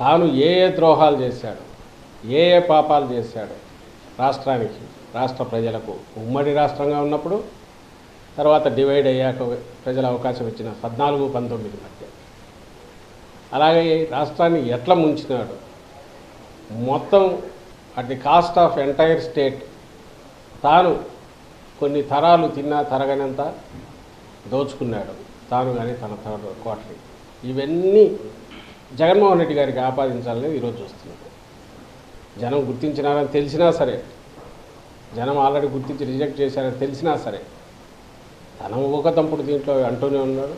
తాను ఏ ఏ ద్రోహాలు చేశాడు ఏ ఏ పాపాలు చేశాడు రాష్ట్రానికి రాష్ట్ర ప్రజలకు ఉమ్మడి రాష్ట్రంగా ఉన్నప్పుడు తర్వాత డివైడ్ అయ్యాక ప్రజల అవకాశం ఇచ్చిన పద్నాలుగు పంతొమ్మిది మధ్య. అలాగే రాష్ట్రాన్ని ఎట్లా ముంచినాడు? మొత్తం at the cost of entire state తాను కొన్ని తరాలు తిన్నా తరగనంత దోచుకున్నాడు. తాను కానీ తన థర్డ్ కోటరీ ఇవన్నీ జగన్మోహన్ రెడ్డి గారికి ఆపాదించాలని ఈరోజు చూస్తున్నారు జనం గుర్తించినారని తెలిసినా సరే జనం ఆల్రెడీ గుర్తించి రిజెక్ట్ చేశారని తెలిసినా సరే తన ఊకతంపుడు దీంట్లో అంటూనే ఉన్నాడు.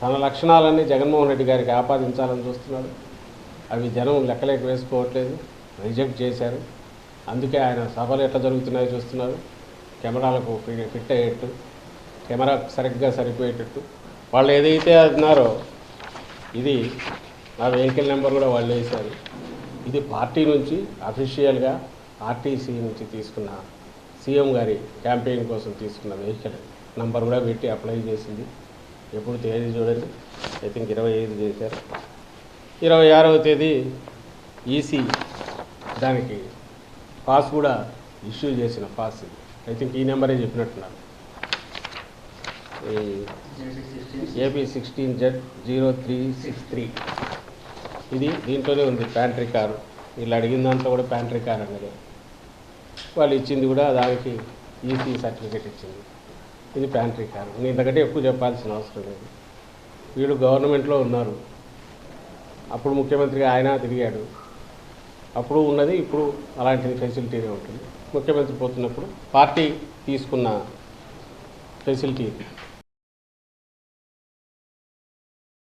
తన లక్షణాలన్నీ జగన్మోహన్ రెడ్డి గారికి ఆపాదించాలని చూస్తున్నాడు. అవి జనం లెక్కలేక వేసుకోవట్లేదు రిజెక్ట్ చేశారు. అందుకే ఆయన సభలు ఎట్లా జరుగుతున్నాయో చూస్తున్నారు కెమెరాలకు ఫిట్ అయ్యేట్టు కెమెరా సరిగ్గా సరిపోయేటట్టు. వాళ్ళు ఏదైతే అన్నారో ఇది నా వెహికల్ నెంబర్ కూడా వాళ్ళు వేశారు. ఇది పార్టీ నుంచి అఫీషియల్గా ఆర్టీసీ నుంచి తీసుకున్న సీఎం గారి క్యాంపెయిన్ కోసం తీసుకున్న వెహికల్ నంబర్ కూడా పెట్టి అప్లై చేసింది. ఎప్పుడు తేదీ చూడండి. ఐ థింక్ ఇరవై ఐదు చేశారు. ఇరవై ఆరవ తేదీ ఈసీ దానికి పాస్ కూడా ఇష్యూ చేసిన పాస్ ఇది. ఐ థింక్ ఈ నెంబరే చెప్పినట్టున్నారు. AP sixteen Z zero three six three. ఇది దీంట్లోనే ఉంది ప్యాంట్రీ కారు వీళ్ళు అడిగిందంతా కూడా ప్యాంట్రీ కార్ అన్నది. వాళ్ళు ఇచ్చింది కూడా దానికి ఈసీ సర్టిఫికేట్ ఇచ్చింది. ఇది ప్యాంట్రీ కారు నేను ఇంతకంటే ఎక్కువ చెప్పాల్సిన అవసరం లేదు. వీళ్ళు గవర్నమెంట్లో ఉన్నారు. అప్పుడు ముఖ్యమంత్రిగా ఆయన తిరిగాడు. అప్పుడు ఉన్నది ఇప్పుడు అలాంటి ఫెసిలిటీనే ఉంటుంది. ముఖ్యమంత్రి పోతున్నప్పుడు పార్టీ తీసుకున్న ఫెసిలిటీ